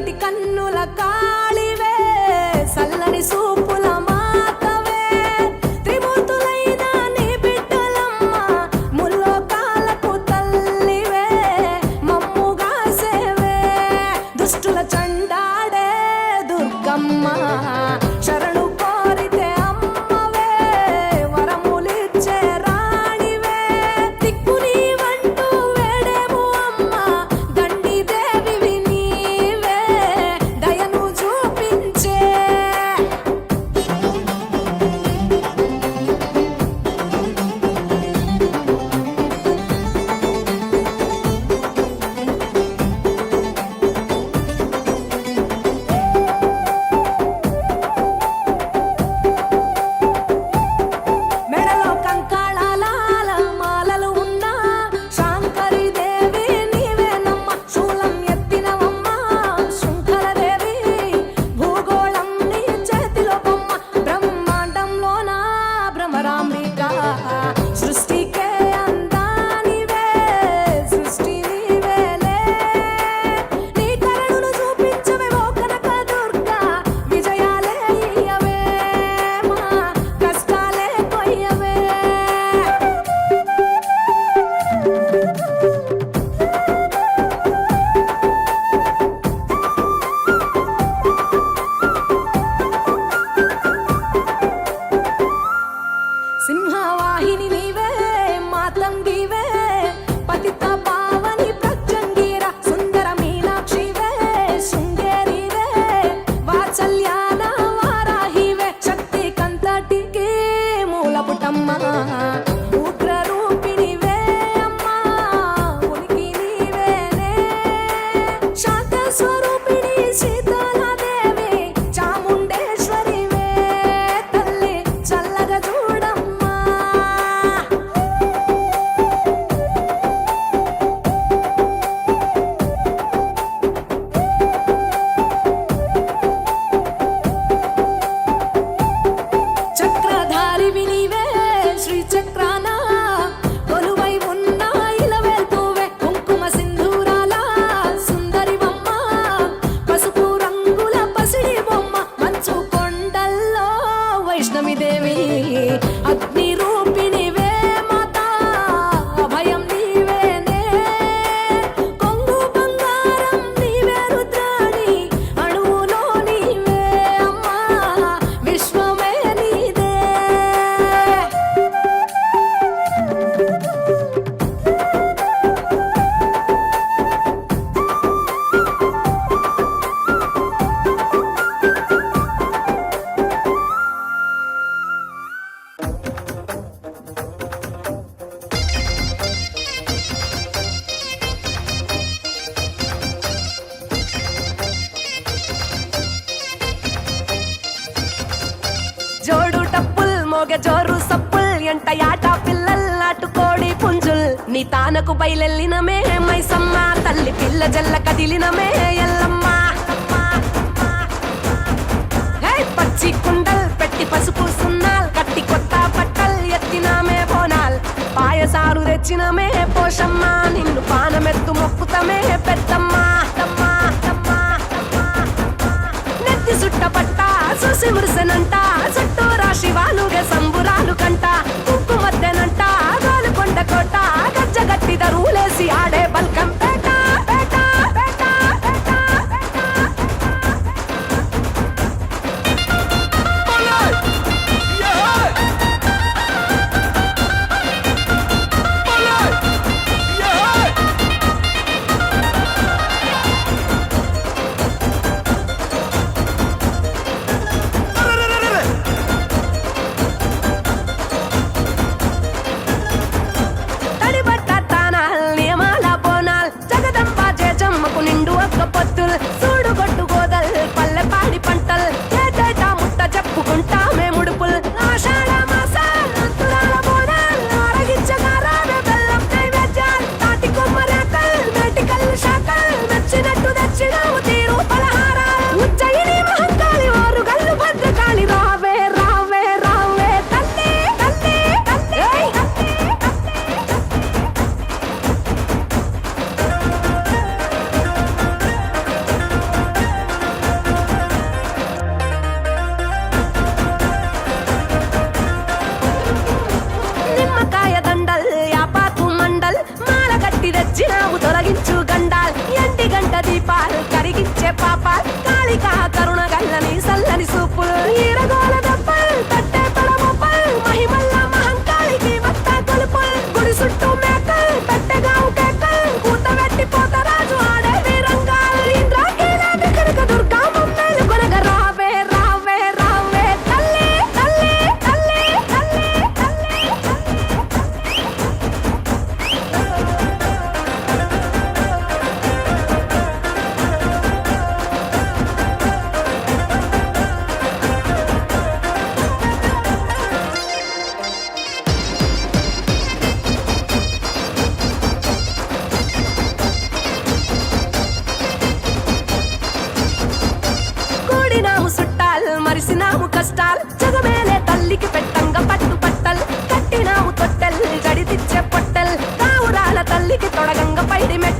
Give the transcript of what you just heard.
చీకటి కన్నుల కాళివే సల్లని సూపుల మాతవే. త్రిమూర్తులైన నీ బిడ్డలమ్మ ముల్లోకాలకు తల్లివే మమ్ముగా సేవే దుష్టుల చండాడే దుర్గమ్మ. మోగ జోరు సప్పుల్ ఎంట యాట పిల్లల్ నాటుకోడి పుంజుల్. నీ తానకు బయలెల్లినమే మైసమ్మ తల్లి పిల్ల జల్ల కదిలినమే ఎల్లమ్మ. హే, పచ్చి కుండల్ పెట్టి పసుపు సున్నాల్ కట్టి కొత్త బట్టల్ ఎత్తినామే పోనాల్ పాయసాలు తెచ్చినమే పోషమ్మ నిన్ను పానమెత్తు మొక్కుతమే పెద్దమ్మ. నెత్తి సుట్ట పట్ట చూసి మురిసెనంట చుట్టూ రాశి సంబురాలు కంట కుంకుమత్తెనంట గోలుకొండ కోట గజ్జగట్టి దరువులేసి ఆడే பக்க பத்துல் తొలగించు గండాల్. ఎండి గంట దీపాలు కరిగించే పాపాల్. కాళికా కరుణ గల్లని సల్లని సూపులు. ఈరగోల దప్పల్ సుట్టాలు మరిసినాము కష్టాలు. చదవేలే తల్లికి పెట్టంగ పట్టు పట్టల్. కట్టినాము తొట్టెల్ జడితిచ్చే పొట్టెల్. కావురాల తల్లికి తొడగంగ పైడి మెట్ట